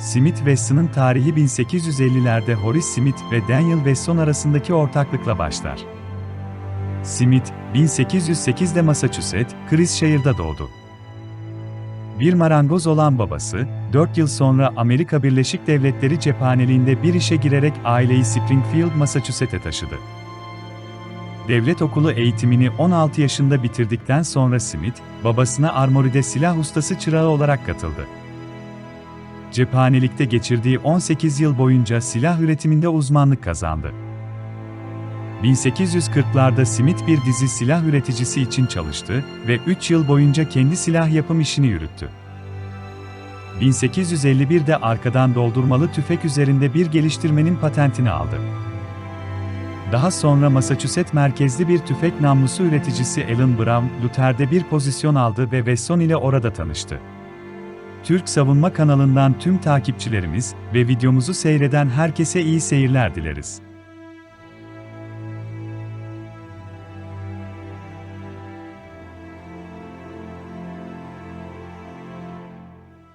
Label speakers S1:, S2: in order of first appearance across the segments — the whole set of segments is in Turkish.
S1: Smith Wesson'ın tarihi 1850'lerde Horace Smith ve Daniel Wesson arasındaki ortaklıkla başlar. Smith, 1808'de Massachusetts, Cheshir'da doğdu. Bir marangoz olan babası, 4 yıl sonra Amerika Birleşik Devletleri cephaneliğinde bir işe girerek aileyi Springfield, Massachusetts'e taşıdı. Devlet okulu eğitimini 16 yaşında bitirdikten sonra Smith, babasına armoride silah ustası çırağı olarak katıldı. Cephanelikte geçirdiği 18 yıl boyunca silah üretiminde uzmanlık kazandı. 1840'larda Smith bir dizi silah üreticisi için çalıştı ve 3 yıl boyunca kendi silah yapım işini yürüttü. 1851'de arkadan doldurmalı tüfek üzerinde bir geliştirmenin patentini aldı. Daha sonra Massachusetts merkezli bir tüfek namlusu üreticisi Alan Brown, Luther'de bir pozisyon aldı ve Wesson ile orada tanıştı. Türk Savunma kanalından tüm takipçilerimiz ve videomuzu seyreden herkese iyi seyirler dileriz.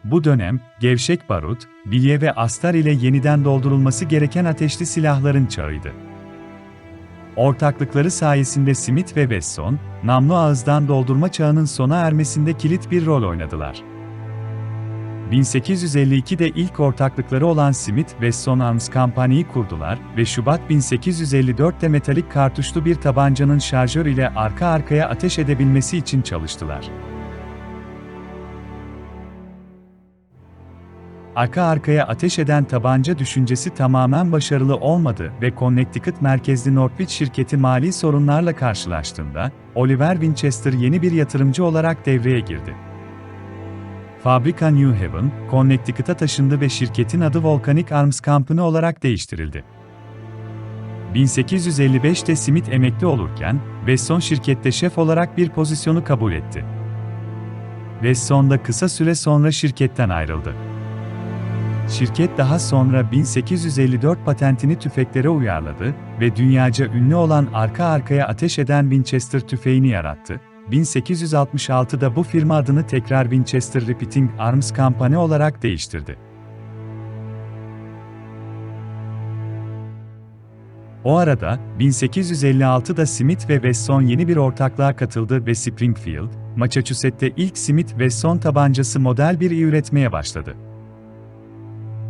S1: Bu dönem, gevşek barut, bilye ve astar ile yeniden doldurulması gereken ateşli silahların çağıydı. Ortaklıkları sayesinde Smith ve Wesson, namlu ağızdan doldurma çağının sona ermesinde kilit bir rol oynadılar. 1852'de ilk ortaklıkları olan Smith Wesson Arms Company'yi kurdular ve Şubat 1854'te metalik kartuşlu bir tabancanın şarjör ile arka arkaya ateş edebilmesi için çalıştılar. Arka arkaya ateş eden tabanca düşüncesi tamamen başarılı olmadı ve Connecticut merkezli Northwich şirketi mali sorunlarla karşılaştığında, Oliver Winchester yeni bir yatırımcı olarak devreye girdi. Fabrika New Haven, Connecticut'a taşındı ve şirketin adı Volcanic Arms Company olarak değiştirildi. 1855'te Smith emekli olurken, Wesson şirkette şef olarak bir pozisyonu kabul etti. Wesson da kısa süre sonra şirketten ayrıldı. Şirket daha sonra 1854 patentini tüfeklere uyarladı ve dünyaca ünlü olan arka arkaya ateş eden Winchester tüfeğini yarattı. 1866'da bu firma adını tekrar Winchester Repeating Arms Company olarak değiştirdi. O arada, 1856'da Smith ve Wesson yeni bir ortaklığa katıldı ve Springfield, Massachusetts'te ilk Smith-Wesson tabancası Model 1'i üretmeye başladı.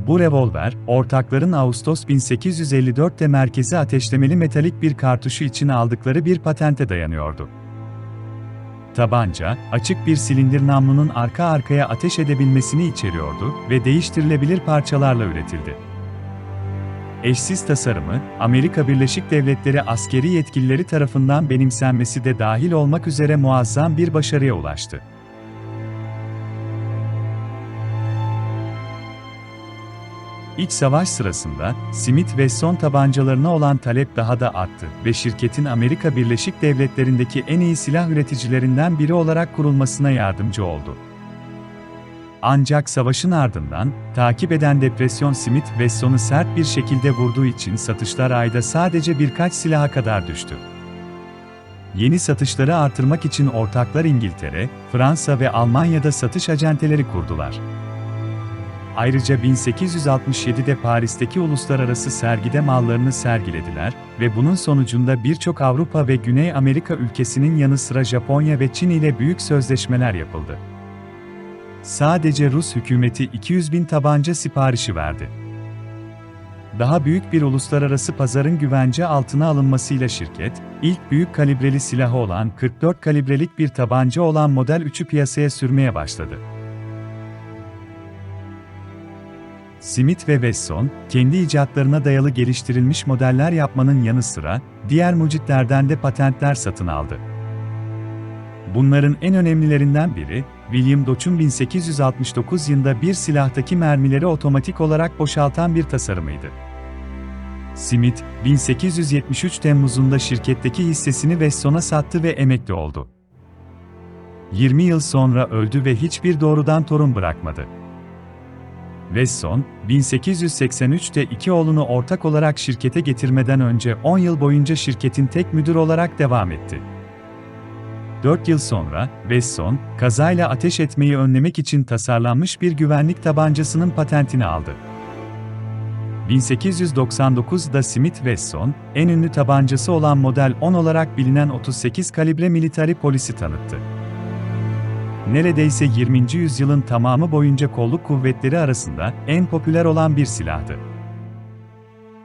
S1: Bu revolver, ortakların Ağustos 1854'te merkezi ateşlemeli metalik bir kartuşu için aldıkları bir patente dayanıyordu. Tabanca, açık bir silindir namlunun arka arkaya ateş edebilmesini içeriyordu ve değiştirilebilir parçalarla üretildi. Eşsiz tasarımı, Amerika Birleşik Devletleri askeri yetkilileri tarafından benimsenmesi de dahil olmak üzere muazzam bir başarıya ulaştı. İç savaş sırasında, Smith ve son tabancalarına olan talep daha da arttı ve şirketin Amerika Birleşik Devletleri'ndeki en iyi silah üreticilerinden biri olarak kurulmasına yardımcı oldu. Ancak savaşın ardından, takip eden depresyon Smith ve sonu sert bir şekilde vurduğu için satışlar ayda sadece birkaç silaha kadar düştü. Yeni satışları artırmak için ortaklar İngiltere, Fransa ve Almanya'da satış acenteleri kurdular. Ayrıca 1867'de Paris'teki uluslararası sergide mallarını sergilediler ve bunun sonucunda birçok Avrupa ve Güney Amerika ülkesinin yanı sıra Japonya ve Çin ile büyük sözleşmeler yapıldı. Sadece Rus hükümeti 200 bin tabanca siparişi verdi. Daha büyük bir uluslararası pazarın güvence altına alınmasıyla şirket, ilk büyük kalibreli silahı olan 44 kalibrelik bir tabanca olan Model 3'ü piyasaya sürmeye başladı. Smith ve Wesson, kendi icatlarına dayalı geliştirilmiş modeller yapmanın yanı sıra, diğer mucitlerden de patentler satın aldı. Bunların en önemlilerinden biri, William Dodge'un 1869 yılında bir silahtaki mermileri otomatik olarak boşaltan bir tasarımıydı. Smith, 1873 Temmuz'unda şirketteki hissesini Wesson'a sattı ve emekli oldu. 20 yıl sonra öldü ve hiçbir doğrudan torun bırakmadı. Wesson, 1883'te iki oğlunu ortak olarak şirkete getirmeden önce 10 yıl boyunca şirketin tek müdür olarak devam etti. 4 yıl sonra, Wesson, kazayla ateş etmeyi önlemek için tasarlanmış bir güvenlik tabancasının patentini aldı. 1899'da Smith Wesson, en ünlü tabancası olan Model 10 olarak bilinen 38 kalibre military polisi tanıttı. Neredeyse 20. yüzyılın tamamı boyunca kolluk kuvvetleri arasında en popüler olan bir silahtı.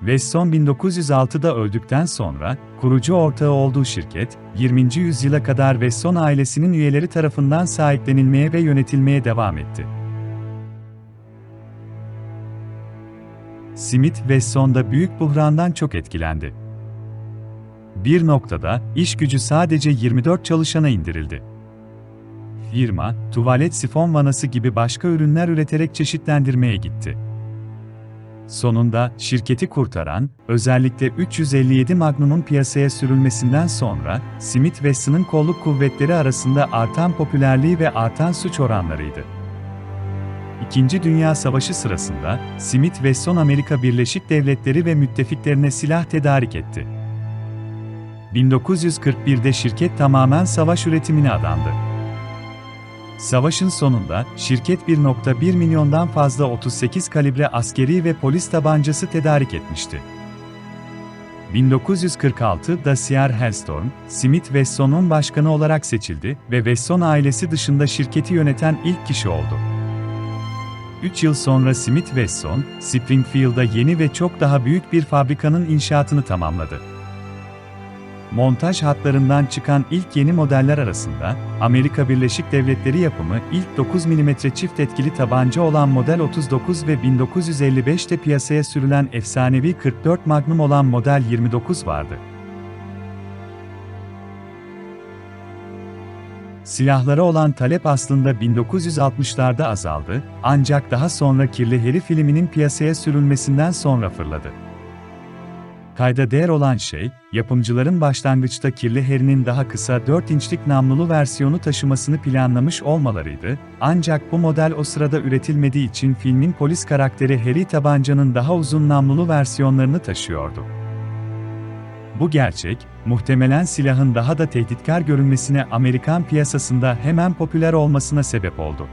S1: Wesson 1906'da öldükten sonra, kurucu ortağı olduğu şirket, 20. yüzyıla kadar Wesson ailesinin üyeleri tarafından sahiplenilmeye ve yönetilmeye devam etti. Smith Wesson'da büyük buhrandan çok etkilendi. Bir noktada, iş gücü sadece 24 çalışana indirildi. Firma, tuvalet sifon vanası gibi başka ürünler üreterek çeşitlendirmeye gitti. Sonunda, şirketi kurtaran, özellikle 357 Magnum'un piyasaya sürülmesinden sonra, Smith Wesson'ın kolluk kuvvetleri arasında artan popülerliği ve artan suç oranlarıydı. İkinci Dünya Savaşı sırasında, Smith Wesson Amerika Birleşik Devletleri ve müttefiklerine silah tedarik etti. 1941'de şirket tamamen savaş üretimine adandı. Savaşın sonunda, şirket 1.1 milyondan fazla 38 kalibre askeri ve polis tabancası tedarik etmişti. 1946'da Sierra Hellstorm, Smith Wesson'un başkanı olarak seçildi ve Wesson ailesi dışında şirketi yöneten ilk kişi oldu. 3 yıl sonra Smith Wesson, Springfield'da yeni ve çok daha büyük bir fabrikanın inşaatını tamamladı. Montaj hatlarından çıkan ilk yeni modeller arasında, Amerika Birleşik Devletleri yapımı ilk 9 mm çift etkili tabanca olan Model 39 ve 1955'te piyasaya sürülen efsanevi 44 Magnum olan Model 29 vardı. Silahlara olan talep aslında 1960'larda azaldı, ancak daha sonra Kirli Harry filminin piyasaya sürülmesinden sonra fırladı. Kayda değer olan şey, yapımcıların başlangıçta Kirli Harry'nin daha kısa 4 inçlik namlulu versiyonu taşımasını planlamış olmalarıydı, ancak bu model o sırada üretilmediği için filmin polis karakteri Harry tabancanın daha uzun namlulu versiyonlarını taşıyordu. Bu gerçek, muhtemelen silahın daha da tehditkar görünmesine Amerikan piyasasında hemen popüler olmasına sebep oldu.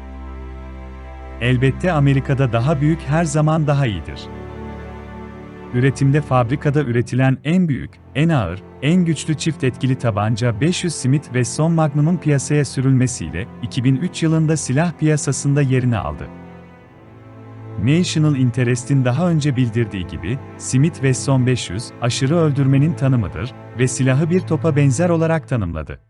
S1: Elbette Amerika'da daha büyük her zaman daha iyidir. Üretimde fabrikada üretilen en büyük, en ağır, en güçlü çift etkili tabanca 500 Smith Wesson Magnum'un piyasaya sürülmesiyle 2003 yılında silah piyasasında yerini aldı. National Interest'in daha önce bildirdiği gibi, Smith Wesson 500, aşırı öldürmenin tanımıdır ve silahı bir topa benzer olarak tanımladı.